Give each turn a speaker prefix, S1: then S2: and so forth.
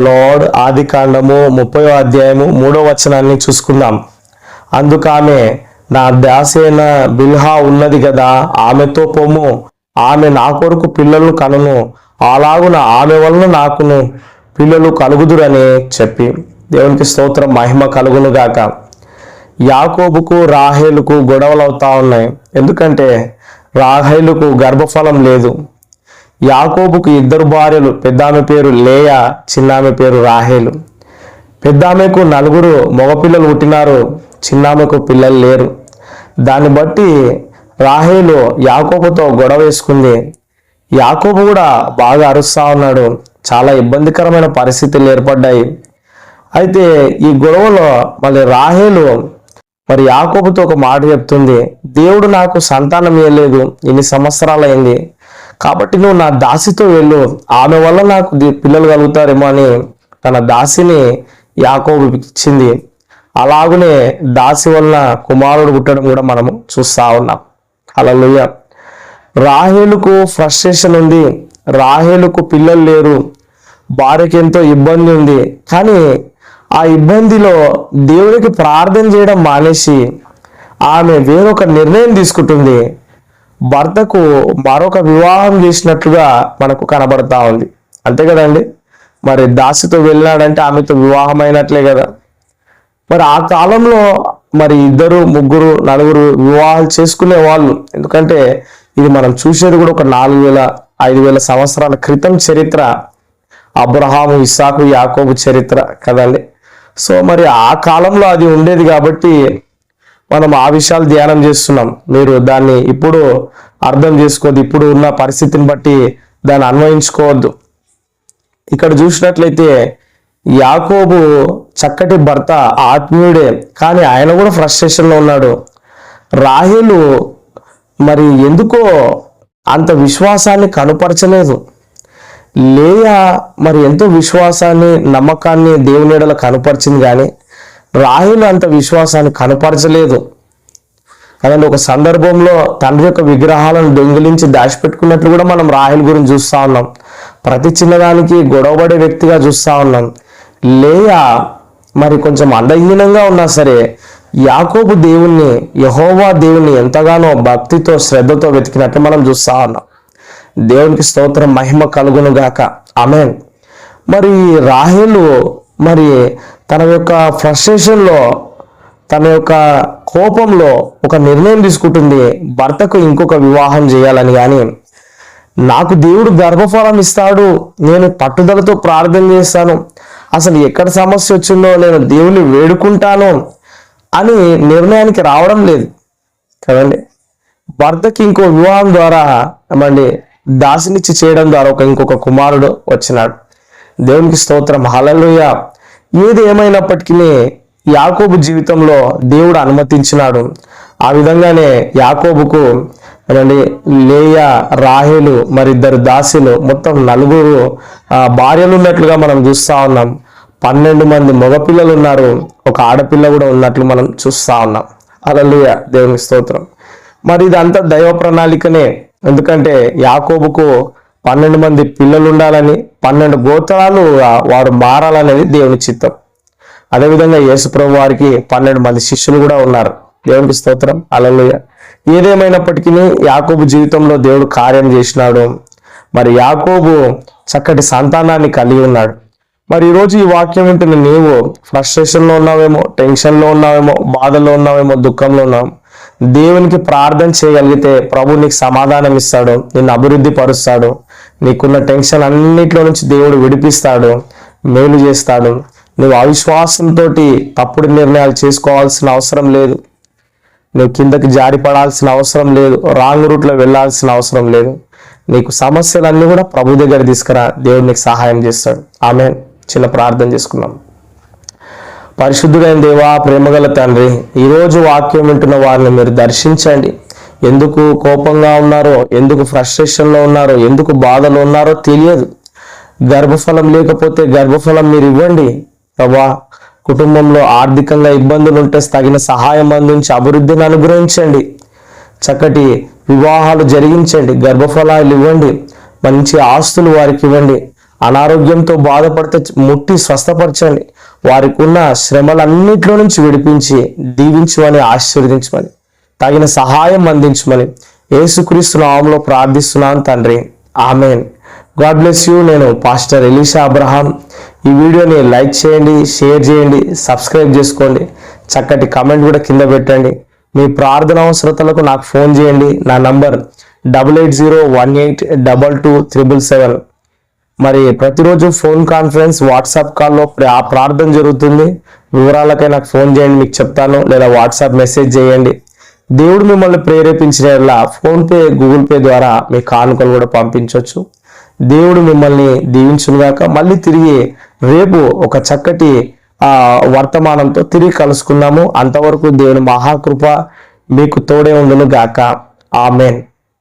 S1: Lord ఆది కాండము ముప్పై అధ్యాయము మూడో వచనాన్ని చూసుకుందాం. అందుకు ఆమె నా దాసైన బిల్హా ఉన్నది కదా ఆమెతో పోము. ఆమె నా కొరకు పిల్లలు కనును. అలాగున ఆమె వలన నాకును పిల్లలు కలుగుదురని చెప్పి దేవునికి స్తోత్రం మహిమ కలుగును గాక. యాకోబుకు రాహేలుకు గొడవలు అవుతా ఉన్నాయి. ఎందుకంటే రాహేలుకు గర్భఫలం లేదు. యాకోబుకు ఇద్దరు భార్యలు పెద్దామె పేరు లేయా చిన్నామె పేరు రాహేలు. పెద్దామెకు నలుగురు మగపిల్లలు పుట్టినారు చిన్నామెకు పిల్లలు లేరు. దాన్ని బట్టి రాహేలు యాకోబుతో గొడవ వేసుకుంది. యాకోబు కూడా బాగా అరుస్తా ఉన్నాడు. చాలా ఇబ్బందికరమైన పరిస్థితులు ఏర్పడ్డాయి. అయితే ఈ గొడవలో మళ్ళీ రాహేలు మరి యాకోబుతో ఒక మాట చెప్తుంది. దేవుడు నాకు సంతానం ఇవ్వలేదు ఇన్ని సంవత్సరాలైంది. కాబట్టి నువ్వు నా దాసితో వెళ్ళు. ఆమె వల్ల నాకు పిల్లలు కలుగుతారేమో అని తన దాసిని యాకోబు ఇచ్చింది అలాగనే దాసి వలన కుమారుడు పుట్టడం కూడా మనము చూస్తా ఉన్నాం. అలలుయ్య రాహేలుకు ఫ్రస్ట్రేషన్ ఉంది. రాహేలుకు పిల్లలు లేరు. భార్యకి ఎంతో ఇబ్బంది ఉంది. కానీ ఆ ఇబ్బందిలో దేవుడికి ప్రార్థన చేయడం మానేసి ఆమె వేరొక నిర్ణయం తీసుకుంటుంది. భర్తకు మరొక వివాహం చేసినట్లుగా మనకు కనబడతా ఉంది. అంతే కదండి? మరి దాసితో వెళ్ళాడంటే ఆమెతో వివాహం అయినట్లే కదా. మరి ఆ కాలంలో మరి ఇద్దరు ముగ్గురు నలుగురు వివాహాలు చేసుకునే వాళ్ళు. ఎందుకంటే ఇది మనం చూసేది కూడా ఒక నాలుగు వేల ఐదు వేల సంవత్సరాల క్రితం చరిత్ర. అబ్రహాము ఇస్సాకు యాకోబు చరిత్ర కదండి? సో మరి ఆ కాలంలో అది ఉండేది కాబట్టి మనం ఆ విషయాలు ధ్యానం చేస్తున్నాం. మీరు దాన్ని ఇప్పుడు అర్థం చేసుకోవద్దు. ఇప్పుడు ఉన్న పరిస్థితిని బట్టి దాన్ని అన్వయించుకోవద్దు. ఇక్కడ చూసినట్లయితే యాకోబు చక్కటి భర్త ఆత్మీయుడే కానీ ఆయన కూడా ఫ్రస్ట్రేషన్లో ఉన్నాడు. రాహిలు మరి ఎందుకో అంత విశ్వాసాన్ని కనుపరచలేదు. లేయా మరి ఎంతో విశ్వాసాన్ని నమ్మకాన్ని దేవుని ఎడల కనుపరిచింది కానీ రాహుల్ అంత విశ్వాసాన్ని కనపరచలేదు. కదండి ఒక సందర్భంలో తండ్రి యొక్క విగ్రహాలను దొంగిలించి దాచిపెట్టుకున్నట్లు కూడా మనం రాహుల్ గురించి చూస్తూ ఉన్నాం. ప్రతి చిన్నదానికి గొడవపడే వ్యక్తిగా చూస్తూ ఉన్నాం. లేయా మరి కొంచెం అందహీనంగా ఉన్నా సరే యాకోబు దేవుణ్ణి యహోవా దేవుణ్ణి ఎంతగానో భక్తితో శ్రద్ధతో వెతికినట్లు మనం చూస్తూ ఉన్నాం. దేవునికి స్తోత్రం మహిమ కలుగునుగాక. అమెన్ మరి రాహేలు మరి తన యొక్క ఫ్రస్ట్రేషన్లో తన యొక్క కోపంలో ఒక నిర్ణయం తీసుకుంటుంది. భర్తకు ఇంకొక వివాహం చేయాలని కానీ నాకు దేవుడు గర్భఫలం ఇస్తాడు. నేను పట్టుదలతో ప్రార్థన చేస్తాను. అసలు ఎక్కడ సమస్య వచ్చిందో నేను దేవుని వేడుకుంటాను అని నిర్ణయానికి రావడం లేదు. కదండి? భర్తకి ఇంకో వివాహం ద్వారా ఏమండి? దాసినిచ్చి చేయడం ద్వారా ఒక ఇంకొక కుమారుడు వచ్చినాడు. దేవునికి స్తోత్రం. హలలుయ ఏది ఏమైనప్పటికీ యాకోబు జీవితంలో దేవుడు అనుమతించినాడు. ఆ విధంగానే యాకోబుకు ఏమండి లేయ రాహేలు మరి ఇద్దరు దాసులు మొత్తం నలుగురు ఆ, భార్యలు ఉన్నట్లుగా మనం చూస్తా ఉన్నాం. పన్నెండు మంది మగపిల్లలు ఉన్నారు ఒక ఆడపిల్ల కూడా ఉన్నట్లు మనం చూస్తా ఉన్నాం. అలలుయ దేవుని స్తోత్రం. మరి ఇదంతా దైవ ప్రణాళికనే. ఎందుకంటే యాకోబుకు పన్నెండు మంది పిల్లలు ఉండాలని పన్నెండు గోత్రాలు వారు మారాలనేది దేవుని చిత్తం. అదేవిధంగా యేసుప్రభు వారికి పన్నెండు మంది శిష్యులు కూడా ఉన్నారు. దేవునికి స్తోత్రం. అలలుయ ఏదేమైనప్పటికీ యాకోబు జీవితంలో దేవుడు కార్యం చేసినాడు. మరి యాకోబు చక్కటి సంతానాన్ని కలిగి ఉన్నాడు. మరి ఈరోజు ఈ వాక్యం వింటున్న నీవు ఫ్రస్ట్రేషన్లో ఉన్నావేమో టెన్షన్లో ఉన్నావేమో బాధలో ఉన్నావేమో దుఃఖంలో ఉన్నావు. దేవునికి ప్రార్థన చేయగలిగితే ప్రభు నీకు సమాధానం ఇస్తాడు నిన్ను అభివృద్ధి పరుస్తాడు నీకున్న టెన్షన్ అన్నిట్లో నుంచి దేవుడు విడిపిస్తాడు మేలు చేస్తాడు. నువ్వు అవిశ్వాసంతో తప్పుడు నిర్ణయాలు చేసుకోవాల్సిన అవసరం లేదు. నువ్వు కిందకి జారిపడాల్సిన అవసరం లేదు రాంగ్ రూట్లో వెళ్ళాల్సిన అవసరం లేదు. నీకు సమస్యలన్నీ కూడా ప్రభు దగ్గర తీసుకురా దేవుడు నీకు సహాయం చేస్తాడు. ఆమె చిన్న ప్రార్థన చేసుకున్నాం పరిశుద్ధుడైన దేవా ప్రేమగల తండ్రి ఈరోజు వాక్యం వింటున్న వారిని మీరు దర్శించండి. ఎందుకు కోపంగా ఉన్నారో ఎందుకు ఫ్రస్ట్రేషన్లో ఉన్నారో ఎందుకు బాధలో ఉన్నారో తెలియదు. గర్భఫలం లేకపోతే గర్భఫలం మీరు ఇవ్వండి. ప్రభా కుటుంబంలో ఆర్థికంగా ఇబ్బందులు ఉంటే తగిన సహాయం అందించి అభివృద్ధిని అనుగ్రహించండి. చక్కటి వివాహాలు జరిగించండి. గర్భఫలాలు ఇవ్వండి. మంచి ఆస్తులు వారికి ఇవ్వండి. అనారోగ్యంతో బాధపడితే ముట్టి స్వస్థపరచండి. వారికి ఉన్న శ్రమలన్నింటిలో నుంచి విడిపించి దీవించమని ఆశీర్వదించమని తగిన సహాయం అందించమని యేసుక్రీస్తు నామంలో ప్రార్థిస్తున్నాను తండ్రి. ఆమెన్. God bless you. నేను పాస్టర్ ఎలీషా అబ్రహాం. ఈ వీడియోని లైక్ చేయండి షేర్ చేయండి సబ్స్క్రైబ్ చేసుకోండి. చక్కటి కమెంట్ కూడా కింద పెట్టండి. మీ ప్రార్థన అవసరతలకు నాకు ఫోన్ చేయండి. నా number double eight zero one eight double two triple seven. మరి ప్రతిరోజు ఫోన్ కాన్ఫరెన్స్ వాట్సాప్ కాల్లో ప్రార్థన జరుగుతుంది. వివరాలకై నాకు ఫోన్ చేయండి మీకు చెప్తాను. లేదా వాట్సాప్ మెసేజ్ చేయండి. దేవుడు మిమ్మల్ని ప్రేరేపించిన ఫోన్పే గూగుల్ పే ద్వారా మీ కానుకలు కూడా పంపించవచ్చు దేవుడు మిమ్మల్ని దీవించునుగాక మళ్ళీ తిరిగి రేపు ఒక చక్కటి ఆ వర్తమానంతో తిరిగి కలుసుకుందాము. అంతవరకు దేవుని మహాకృప మీకు తోడే ఉండును గాక. ఆమెన్.